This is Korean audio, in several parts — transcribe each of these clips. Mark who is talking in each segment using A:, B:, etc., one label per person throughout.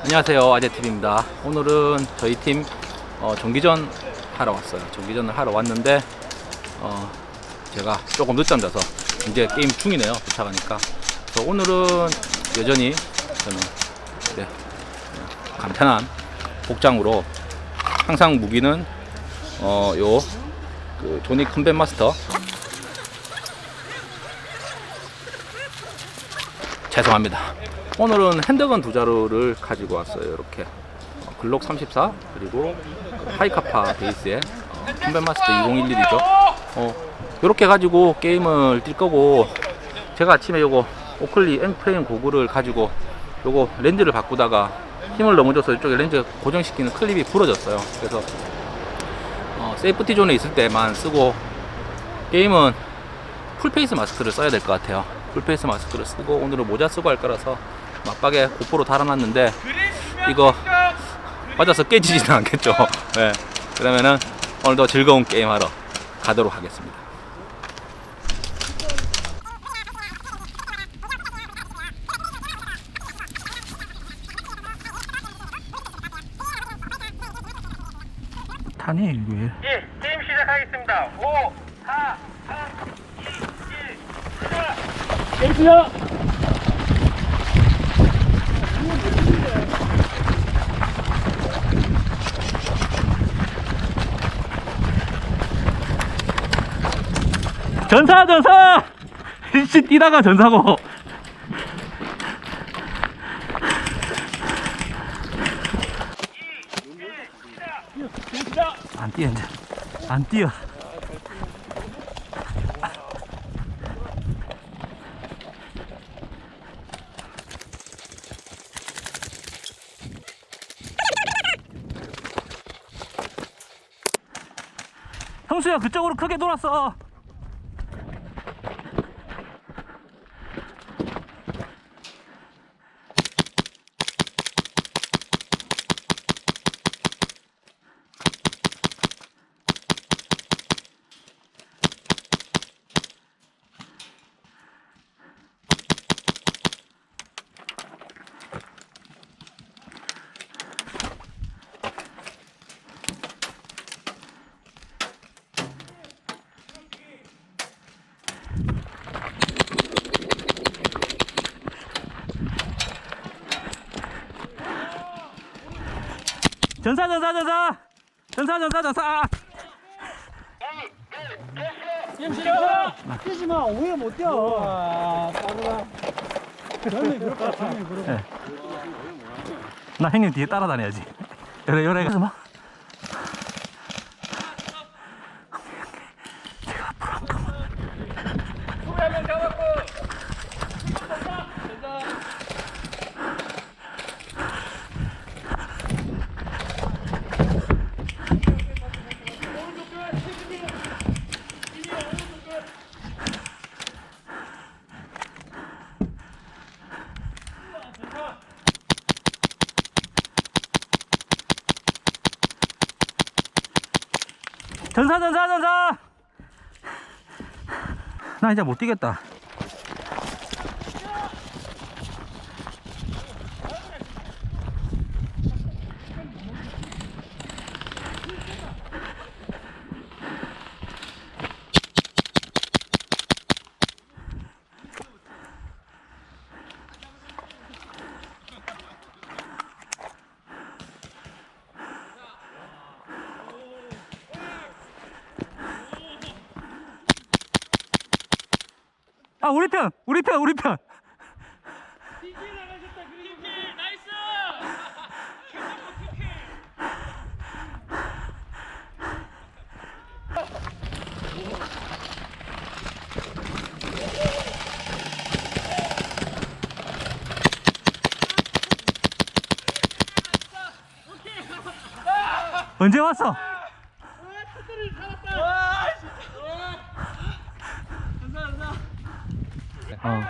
A: 안녕하세요 아재TV입니다. 오늘은 저희 팀 어, 정기전 하러 왔어요. 정기전을 하러 왔는데 어, 제가 조금 늦잠 자서 이제 게임 중이네요 도착하니까. 그래서 오늘은 여전히 저는 이제 간편한 복장으로 항상 무기는 어, 요 그, 조니 컴뱃 마스터. 죄송합니다. 오늘은 핸드건 두 자루를 가지고 왔어요. 이렇게 어, 글록 34 그리고 그 하이카파 베이스의 어, 컴뱃마스터 2011이죠. 어, 이렇게 가지고 게임을 뛸 거고 제가 아침에 요거 오클리 앵프레임 고글을 가지고 요거 렌즈를 바꾸다가 힘을 너무 줘서 이쪽에 렌즈 고정시키는 클립이 부러졌어요. 그래서 어, 세이프티 존에 있을 때만 쓰고 게임은 풀페이스 마스크를 써야 될 것 같아요. 풀페이스 마스크를 쓰고 오늘은 모자 쓰고 할 거라서 막박에 고프로 달아놨는데 이거 맞아서 깨지지는 않겠죠. 네. 그러면은 오늘도 즐거운 게임 하러 가도록 하겠습니다. 타니 왜?
B: 예, 게임 시작하겠습니다. 5, 4, 3, 2, 1, 시작!
A: 전사 전사! 씨 뛰다가 전사고. 안 뛰어 이제. 안 뛰어. 형수야 그쪽으로 크게 돌았어. 전사 전사 전사 전사 전사 전사
B: 게임 시작!
C: 뛰지 마. 오해 못 뛰어. 아. 젊이 그럴까? 젊이 그럴까?
A: 나 형님 뒤에 따라다녀야지 요래 요래 가서 막 제가 앞으로 한 번만
B: 소리 한명 잡았고!
A: 전사 전사 전사! 나 이제 못 뛰겠다 아 우리 편 우리 편 우리 편 언제 왔어? 어.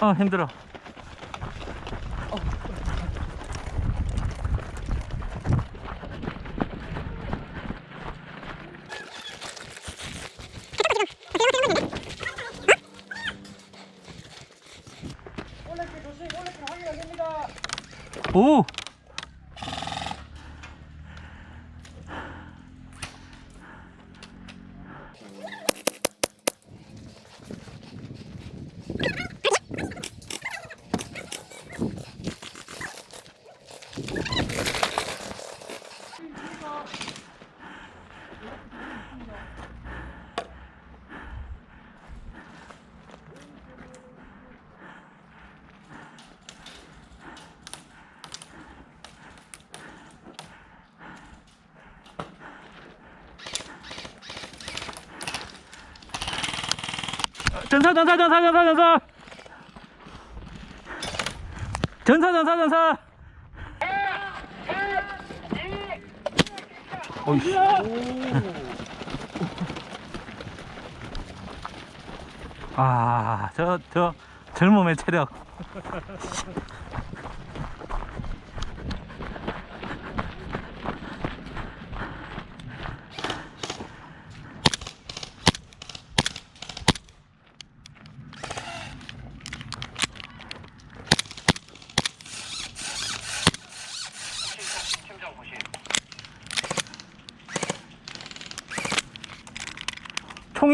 A: 어. 힘들어.
D: 오! 전사 전사 전사 전사 전사. 전사 전사 전사. 어이씨. 아저 저 젊음의 체력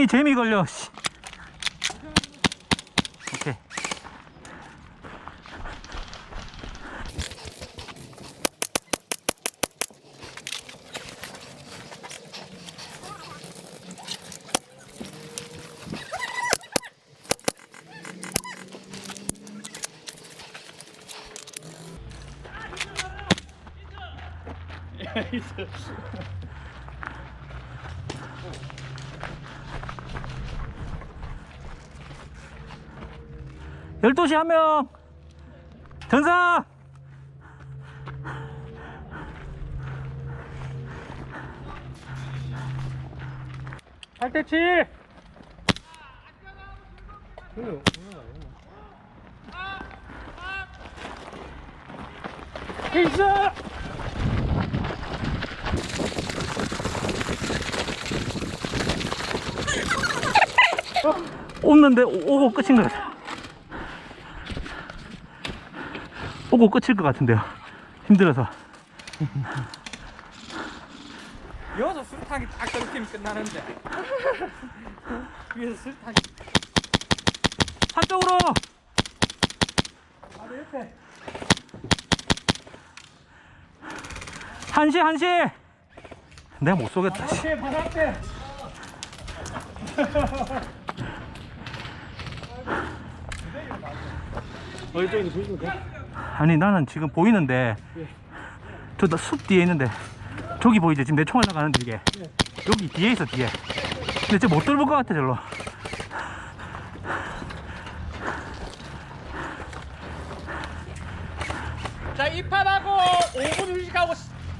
D: 총이 재미 걸려 씨. 오케이 열두 시한 명. 전사! 팔대치! 페이스 없는데 오- 오고 끝인 것 같아 오고 끝일 것 같은데요 힘들어서
C: 여기서 술탕이 딱 떨어지면 끝나는데. 위에서 술탕이.
D: 한쪽으로
C: 바로 옆에.
D: 한시 한시 내가 못 쏘겠다 씨.
C: 앞에, 바로 앞에. 어, 보시면 돼.
D: 아니 나는 지금 보이는데 저숲 뒤에 있는데 저기 보이지 지금 내 총알 나가는데 이게. 여기 뒤에 있어 뒤에. 근데 저못 뚫을 것 같아 절로.
C: 자, 입판하고 5분 휴식하고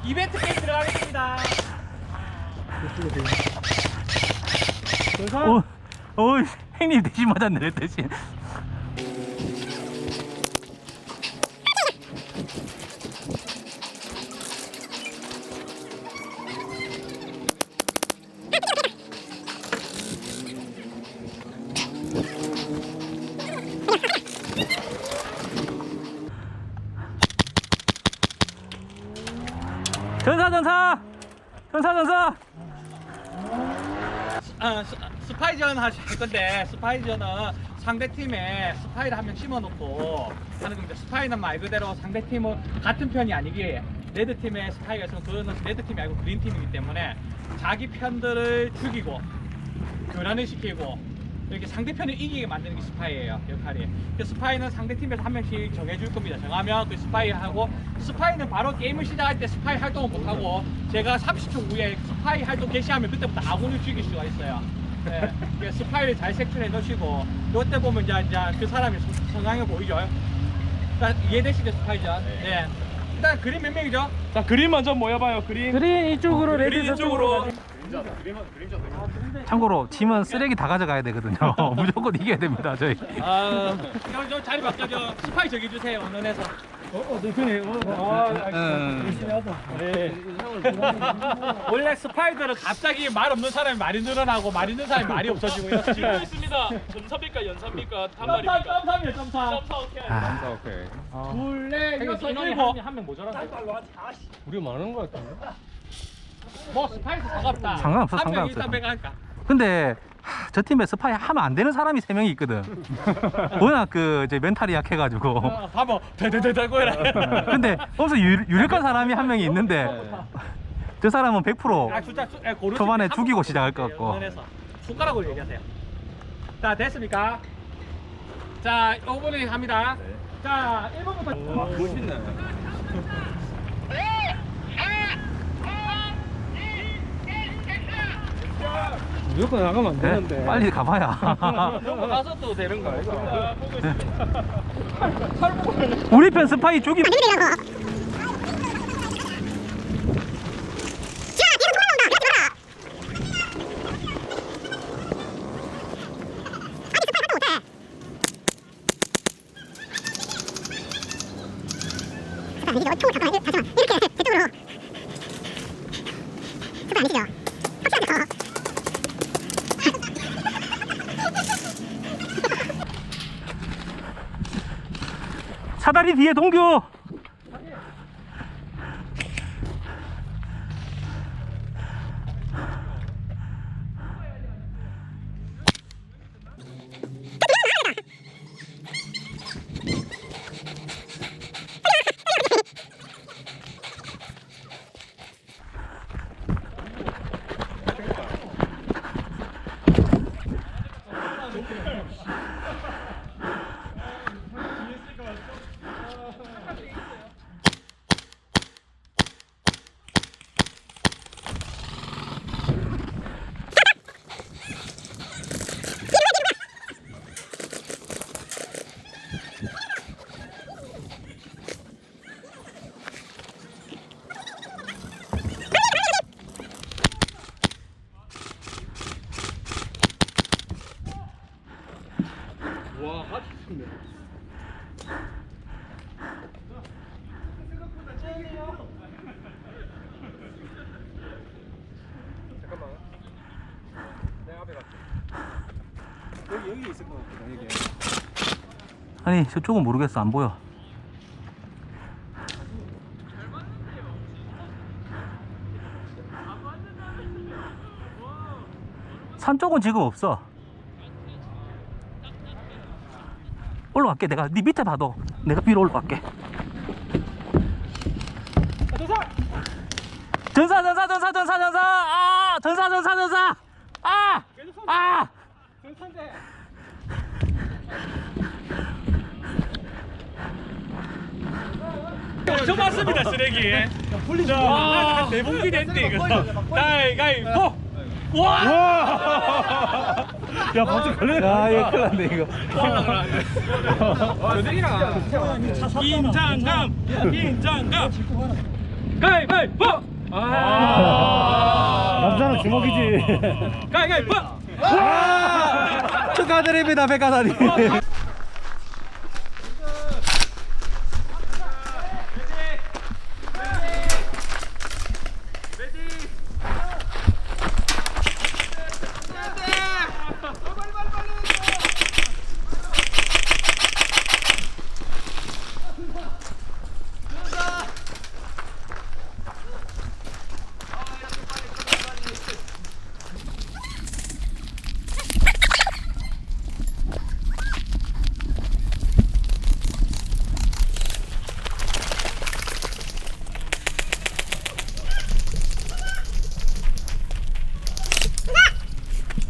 C: 이벤트 게임 들어가겠습니다.
D: 어, 어, 형님 대신 맞았네 내 대신 전사 전사 전사 전사
C: 아, 스, 스파이전 하실 건데 스파이전은 상대 팀에 스파이를 한 명 심어놓고 하는 겁니다. 스파이는 말 그대로 상대 팀은 같은 편이 아니기에 레드 팀에 스파이가 있으면 그거는 레드 팀이 아니고 그린 팀이기 때문에 자기 편들을 죽이고 교란을 시키고 이렇게 상대편을 이기게 만드는 게 스파이예요 역할이. 그 스파이는 상대 팀에서 한 명씩 정해줄 겁니다. 정하면 그 스파이 하고 스파이는 바로 게임을 시작할 때 스파이 활동을 못 하고 제가 30초 후에 스파이 활동 개시하면 그때부터 아군을 죽일 수가 있어요. 네, 그 스파이를 잘 색출해 놓으시고 이때 보면 이제, 이제 그 사람의 성- 성향이 보이죠. 일단 이해되시죠 스파이전? 네. 일단 그림 몇 명이죠?
E: 자 그림 먼저 모여봐요 그림
C: 그린 이쪽으로
E: 그림 이쪽으로
D: 참고로 짐은 쓰레기 다 가져가야 되거든요. 무조건 이겨야 됩니다, 저희.
C: 아, 저, 저 자리 바꿔줘. 스파이 저기 주세요. 언론에서. 원래 스파이더는 갑자기 말 없는 사람이 말이 늘어나고 말 있는 사람이 말이 없어지고 이렇지.
E: 지금 있습니다. 점삽입니까 연삽니까
C: 점사
E: 단발입니까?
C: 점사면 점사.
E: 점사 오케이.
D: 아,
C: 둘넷 여섯 일곱.
E: 한명 모자란데.
C: 뭐 스파이더 상관없다.
D: 상관없어,
C: 한명
D: 상관없어.
C: 일단 배가니까.
D: 근데 하, 저 팀에 스파이 하면 안 되는 사람이 세 명이 있거든. 워낙 그 이제 멘탈이 약해가지고.
C: 어, 봐봐 대대대대고 이래.
D: 근데 없어 유, 유력한 사람이 한 명이 있는데 저 사람은
C: 100%아 진짜 수- 에, 고르지.
D: 초반에
C: 한
D: 죽이고
C: 번
D: 시작할 것 같고.
C: 손가락으로 얘기하세요. 자 됐습니까? 자 5분에 합니다. 자 1번부터. 멋있네.
D: 네, 빨리 가봐야.
C: 가서 또 되는 거 알죠?
D: 우리 편 스파이 죽이. 다리 뒤에 동규. 아니 저쪽은 모르겠어 안 보여. 산 쪽은 지금 없어. 올라갈게 내가 네 밑에 봐도 내가 위로 올라갈게. 전사 전사 전사 전사 전사 아 전사 전사 전사 아 아.
C: 저 맞습니다 쓰레기. 와, 내 봉기 됐네 이거. 가위가위보. 와.
D: 야 벌써 걸려. 야 이거 큰일 났네 이거.
E: 긴장감. 긴장감.
C: 가위바위보.
D: 남자는 주먹이지.
C: 가위바위보.
D: 축하드립니다 백가사님.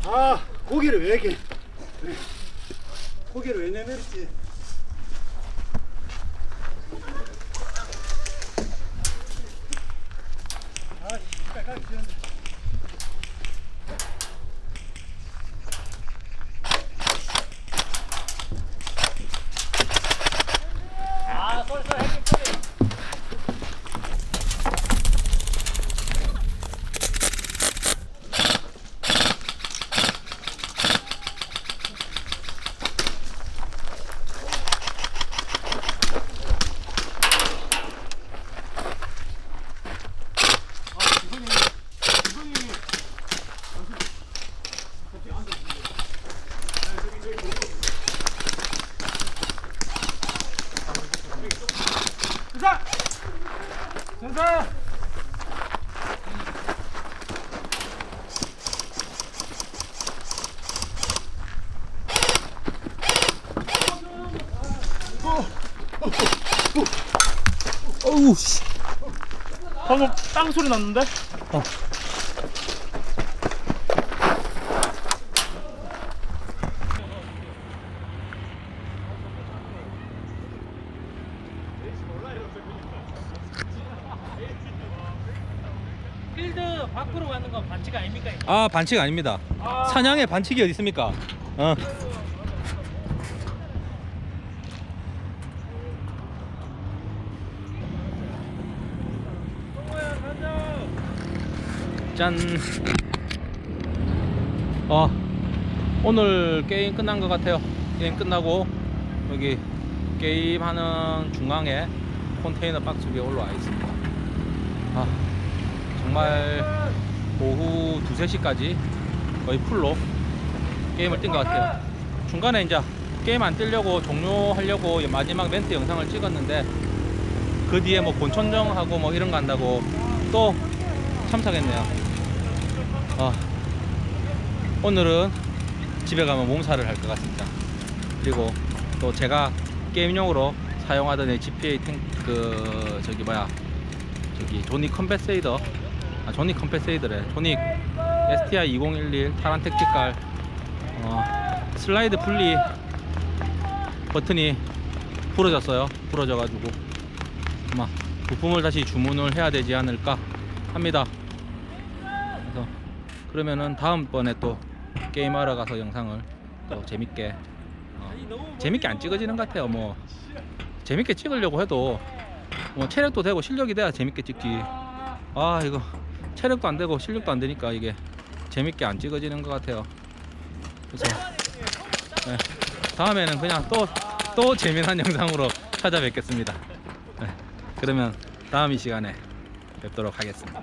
F: 아 고기를 왜 이렇게. 고기를 왜 내밀지? 아 씨발 가기 싫은데
D: 어우 씨.
E: 방금 땅 소리 났는데?
C: 필드 밖으로 가는 건 반칙 아닙니까?
A: 아 반칙 아닙니다. 사냥의 반칙이 어디 있습니까? 어. 짠. 어 오늘 게임 끝난 것 같아요. 게임 끝나고 여기 게임 하는 중앙에 컨테이너 박스 위에 올라와 있습니다. 아 정말 오후 2, 3시까지 거의 풀로 게임을 뛴 것 같아요. 중간에 이제 게임 안 뛰려고 종료하려고 마지막 멘트 영상을 찍었는데 그 뒤에 뭐 본천정하고 뭐 이런 거 한다고 또 참석했네요. 어, 오늘은 집에 가면 몸살을 할 것 같습니다. 그리고 또 제가 게임용으로 사용하던 이 GPA 탱, 그, 저기 뭐야, 저기 조니 컴패세이더. 아 조니 컴패세이더래. 조니 STI 2011 타란텍 빛깔. 어, 슬라이드 분리 버튼이 부러졌어요. 부러져 가지고 아마 부품을 다시 주문을 해야 되지 않을까 합니다 그러면은 다음번에 또 게임하러 가서 영상을 또 재밌게 어, 재밌게 안 찍어지는 것 같아요 뭐 재밌게 찍으려고 해도 뭐 체력도 되고 실력이 돼야 재밌게 찍지. 아 이거 체력도 안 되고 실력도 안 되니까 이게 재밌게 안 찍어지는 것 같아요. 그래서 네, 다음에는 그냥 또또 재미난 영상으로 찾아뵙겠습니다. 네, 그러면 다음 이 시간에 뵙도록 하겠습니다.